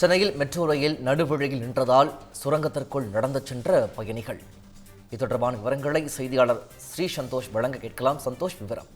சென்னையில் metro rail நடுவழியில் நின்றதால் சுரங்கத்திற்குள் நடந்து சென்ற பயணிகள். இது தொடர்பான விவரங்களை செய்தியாளர் ஸ்ரீ சந்தோஷ் வழங்க கேட்கலாம். சந்தோஷ் விவரம்.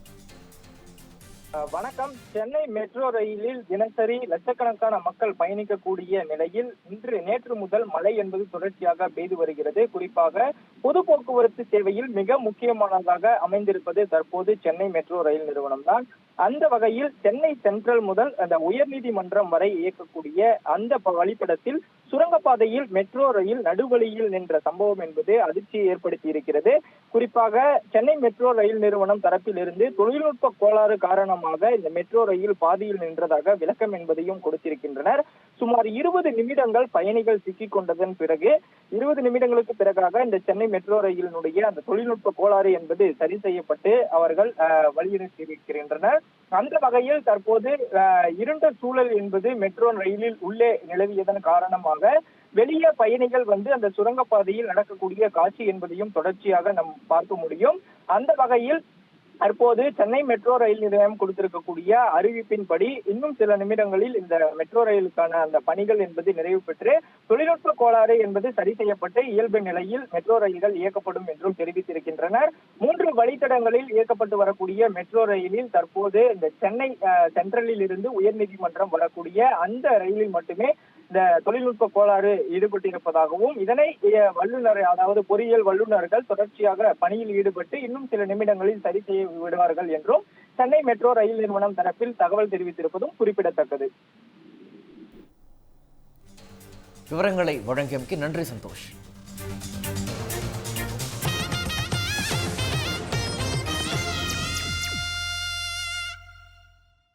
வணக்கம். சென்னை மெட்ரோ ரயிலில் தினசரி லட்சக்கணக்கான மக்கள் பயணிக்கக்கூடிய நிலையில் இன்று நேற்று முதல் மழை என்பது தொடர்ச்சியாக பெய்து வருகிறது. குறிப்பாக பொது போக்குவரத்து சேவையில் மிக முக்கியமானதாக அமைந்திருப்பது தற்போது சென்னை மெட்ரோ ரயில் நிறுவனம் தான் அந்த வகையில் சென்னை சென்ட்ரல் முதல் அந்த உயர்நீதிமன்றம் வரை இயக்கக்கூடிய அந்த வழிப்படத்தில் சுரங்கப்பாதையில் மெட்ரோ ரயில் நடுவழியில் நின்ற சம்பவம் என்பது அதிர்ச்சியை ஏற்படுத்தி இருக்கிறது குறிப்பாக சென்னை மெட்ரோ ரயில் நிறுவனம் தரப்பிலிருந்து தொழில்நுட்ப கோளாறு காரணமாக இந்த மெட்ரோ ரயில் பாதியில் நின்றதாக விளக்கம் என்பதையும் கொடுத்திருக்கின்றனர். சுமார் இருபது நிமிடங்கள் பயணிகள் சிக்கிக் கொண்டதன் பிறகு இருபது நிமிடங்களுக்கு பிறகாக இந்த சென்னை மெட்ரோ ரயிலினுடைய அந்த தொழில்நுட்ப கோளாறு என்பது சரி செய்யப்பட்டு அவர்கள் வலியுறுத்தியிருக்கின்றனர் அந்த வகையில் தற்போது இருண்ட சூழல் என்பது மெட்ரோ ரயிலில் உள்ளே நிலவியதன் காரணமாக வெளியே பயணிகள் வந்து அந்த சுரங்கப்பாதையில் நடக்கக்கூடிய காட்சி என்பதையும் தொடர்ச்சியாக நாம் பார்க்க முடியும். அந்த வகையில் தற்போது சென்னை மெட்ரோ ரயில் நிலையம் கொடுத்திருக்கக்கூடிய அறிவிப்பின்படி இன்னும் சில நிமிடங்களில் இந்த மெட்ரோ ரயிலுக்கான அந்த பணிகள் என்பது நிறைவு பெற்று தொழில்நுட்ப கோளாறு என்பது சரி செய்யப்பட்டு இயல்பு நிலையில் மெட்ரோ ரயில்கள் இயக்கப்படும் என்றும் தெரிவித்திருக்கின்றனர். மூன்று வழித்தடங்களில் இயக்கப்பட்டு வரக்கூடிய மெட்ரோ ரயிலில் தற்போது இந்த சென்னை அஹ், சென்ட்ரலில் இருந்து உயர்நீதிமன்றம் வரக்கூடிய அந்த ரயிலில் மட்டுமே இந்த தொழில்நுட்ப கோளாறு ஈடுபட்டிருப்பதாகவும் இதனை வல்லுநர் அதாவது பொறியியல் வல்லுநர்கள் தொடர்ச்சியாக பணியில் ஈடுபட்டு இன்னும் சில நிமிடங்களில் சரி செய்ய விடுவார்கள் என்றும் சென்னை மெட்ரோ ரயில் நிறுவனம் தரப்பில் தகவல் தெரிவித்திருப்பதும் குறிப்பிடத்தக்கது. விவரங்களை வழங்கியமைக்கு நன்றி சந்தோஷ்.